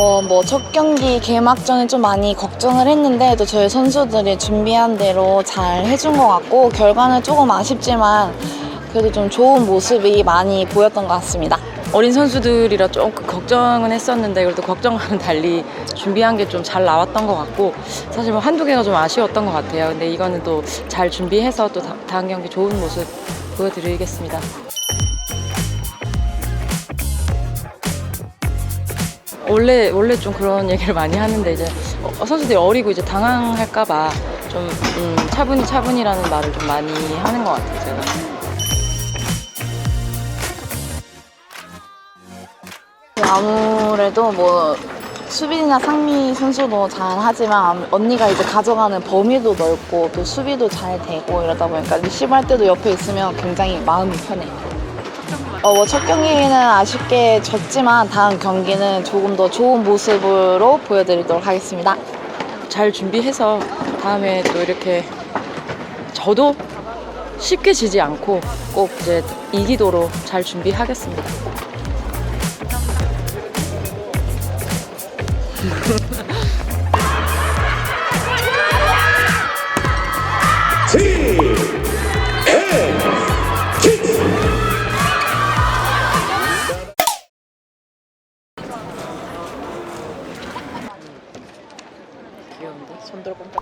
어, 뭐 첫 경기 개막전에 좀 많이 걱정을 했는데 또 저희 선수들이 준비한 대로 잘 해준 것 같고 결과는 조금 아쉽지만 그래도 좀 좋은 모습이 많이 보였던 것 같습니다. 어린 선수들이라 조금 걱정은 했었는데 그래도 걱정과는 달리 준비한 게 좀 잘 나왔던 것 같고 사실 뭐 한두 개가 좀 아쉬웠던 것 같아요. 근데 이거는 또 잘 준비해서 또 다, 다음 경기 좋은 모습 보여드리겠습니다. 원래 원래 좀 그런 얘기를 많이 하는데 이제 어, 선수들이 어리고 이제 당황할까봐 좀 음, 차분히 차분히라는 말을 좀 많이 하는 것 같아요. 제가. 아무래도 뭐 수빈이나 상미 선수도 잘 하지만 암- 언니가 이제 가져가는 범위도 넓고 또 수비도 잘 되고 이러다 보니까 리시브 할 때도 옆에 있으면 굉장히 마음이 편해요. 어, 뭐첫 경기는 아쉽게 졌지만 다음 경기는 조금 더 좋은 모습으로 보여드리도록 하겠습니다. 잘 준비해서 다음에 또 이렇게 저도 쉽게 지지 않고 꼭 이제 이기도록 잘 준비하겠습니다. 전들어 본다.